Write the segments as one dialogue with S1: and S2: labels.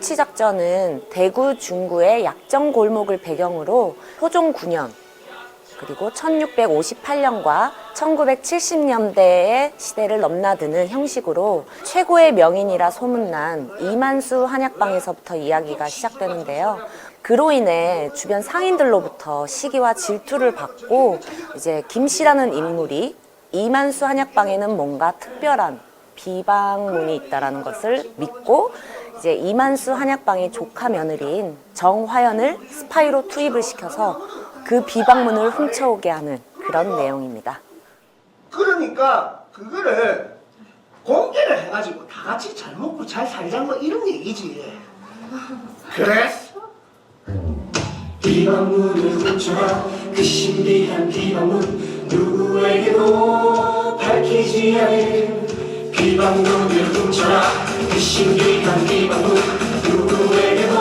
S1: 탈취 작전은 대구 중구의 약정 골목을 배경으로 호종 9년 그리고 1658년과 1970년대의 시대를 넘나드는 형식으로 최고의 명인이라 소문난 이만수 한약방에서부터 이야기가 시작되는데요. 그로 인해 주변 상인들로부터 시기와 질투를 받고 이제 김 씨라는 인물이 이만수 한약방에는 뭔가 특별한 비방문이 있다라는 것을 믿고 이제 이만수 한약방의 조카 며느리인 정화연을 스파이로 투입을 시켜서 그 비방문을 훔쳐오게 하는 그런 내용입니다.
S2: 그러니까 그거를 공개를 해가지고 다 같이 잘 먹고 잘 살자 뭐 이런 얘기지. 그랬어?
S3: 비방문을 훔쳐라 그 신비한 비방문 누구에게도 밝히지 않은 비방문을 훔쳐라 그 신비한 비방문 누구에게도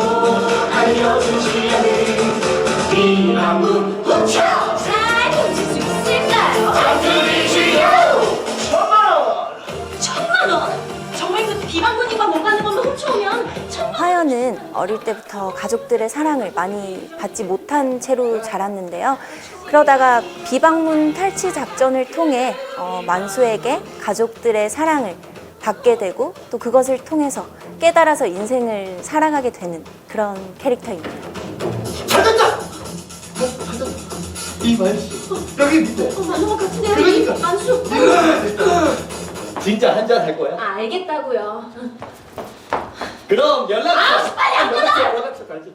S3: 알려주지 않은 비방문 훔쳐
S4: 잘 훔칠 수 있을까요?
S3: 안들리지요
S2: 천만 원.
S4: 천만 원? 정말 그 비방문이가 뭔가는 것만 훔쳐오면 천만
S1: 화연은 어릴 때부터 가족들의 사랑을 많이 받지 못한 채로 자랐는데요. 그러다가 비방문 탈취 작전을 통해 어, 만수에게 가족들의 사랑을 받게 되고 또 그것을 통해서 깨달아서 인생을 살아가게 되는 그런 캐릭터입니다.
S2: 찾았다. 찾았다. 이 만수 여기 밑에.
S4: 원 맞는 것 같은데요?
S2: 그러니까.
S4: 이 만수
S5: 진짜 한잔 할 거야?
S4: 아, 알겠다고요
S5: 그럼 연락.
S4: 아, 빨리 안 끊어!
S5: 연락처 가지.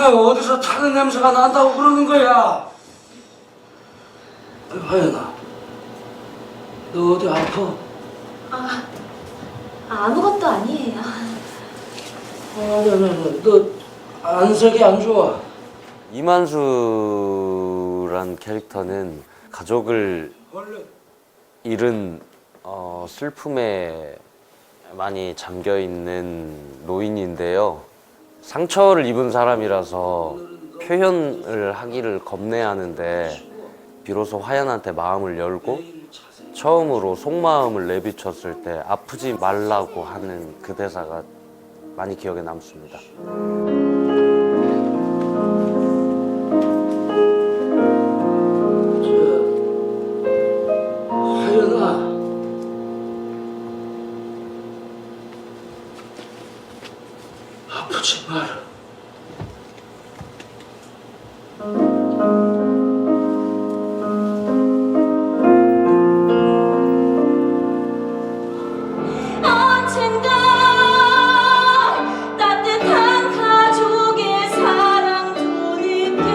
S6: 아, 어디서 타는 냄새가 난다고 그러는 거야? 화연아, 너 어디 아파?
S4: 아, 아무것도 아니에요
S6: 아니, 아니, 아니, 너 안색이 안 좋아.
S7: 이만수란 캐릭터는 가족을 잃은 어, 슬픔에 많이 잠겨 있는 노인인데요. 상처를 입은 사람이라서 표현을 하기를 겁내하는데 비로소 화연한테 마음을 열고 처음으로 속마음을 내비쳤을 때 아프지 말라고 하는 그 대사가 많이 기억에 남습니다.
S6: 아프지 마라.
S4: 언젠가 따뜻한 가족의 사랑도 느껴보고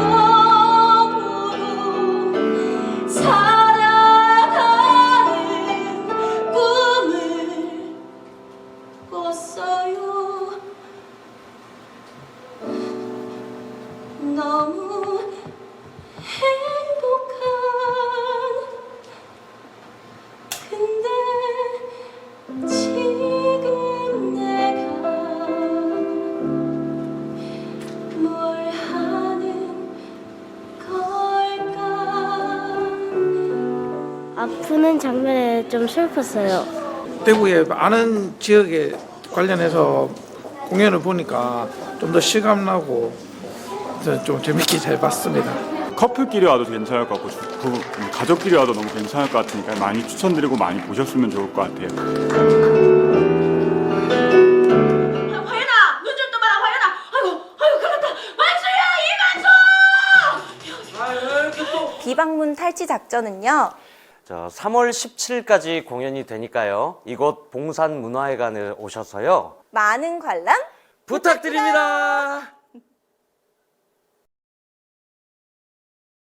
S4: 살아가는 꿈을 꿨어요 너무 행복한 근데 지금 내가 뭘 하는 걸까
S8: 아프는 장면에 좀 슬펐어요.
S9: 대구의 많은 지역에 관련해서 공연을 보니까 좀 더 실감나고 저는 좀 재밌게 잘 봤습니다.
S10: 커플끼리 와도 괜찮을 것 같고 부, 가족끼리 와도 너무 괜찮을 것 같으니까 많이 추천드리고 많이 보셨으면 좋을 것 같아요.
S4: 화연아 눈 좀 떠봐라 화연아 아이고 아이고 그렇다 만수야 이만수
S6: 아.
S1: 비방문 탈취 작전은요.
S7: 자, 3월 17일까지 공연이 되니까요. 이곳 봉산 문화회관에 오셔서요.
S1: 많은 관람
S7: 부탁드립니다.